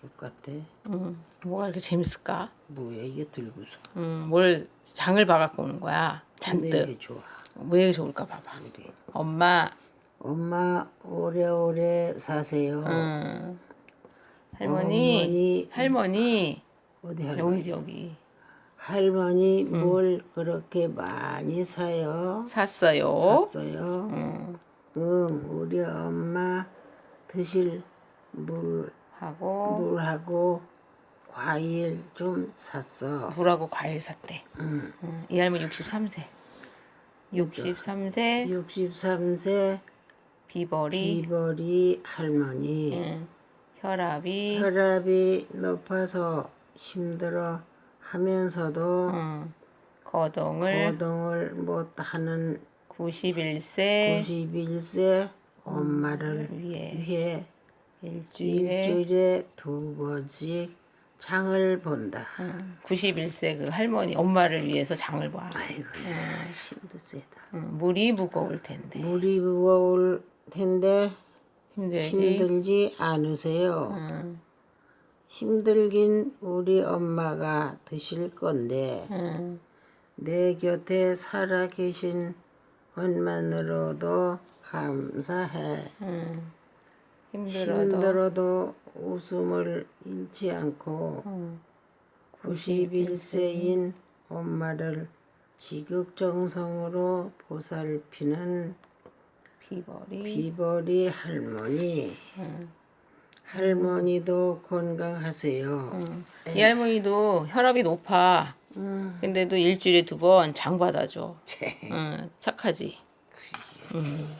줄 같아. 음, 뭐가 이렇게 재밌을까? 뭐야 이게 들고서. 음, 뭘 장을 봐갖고 오는 거야. 잔뜩. 이게 좋아. 왜 좋을까 봐봐. 우리 엄마, 엄마 오래오래 사세요. 음, 할머니, 어머니. 할머니, 어디 할머니? 여기 여기 할머니 뭘 그렇게 많이 사요? 샀어요. 샀어요. 음, 응, 우리 엄마 드실 물 하고 물하고 과일 좀 샀어. 물하고 과일 샀대. 응. 음, 이 할머니 63세. 63세 63세 비벌이 비벌이 할머니 음, 혈압이 혈압이 높아서 힘들어 하면서도 음, 거동을 거동을 못 하는 91세 91세 엄마를 위해 위해 일주일에 일주일에 두 번씩 장을 본다. 음, 91세 그 할머니 엄마를 위해서 장을 봐. 아이고 힘도 세다. 음, 물이 무거울 텐데 물이 무거울 텐데 힘들지. 힘들지 않으세요. 음, 힘들긴 우리 엄마가 드실 건데 음, 내 곁에 살아 계신 것만으로도 감사해. 음, 힘들어도 힘들어도 웃음을 잃지 않고 음, 91세인 엄마를 지극정성으로 보살피는 비벌이 비벌이 할머니. 음, 할머니도 건강하세요. 음. 이 할머니도 혈압이 높아. 음, 근데도 일주일에 두 번 장 받아줘. 응, 착하지. 음.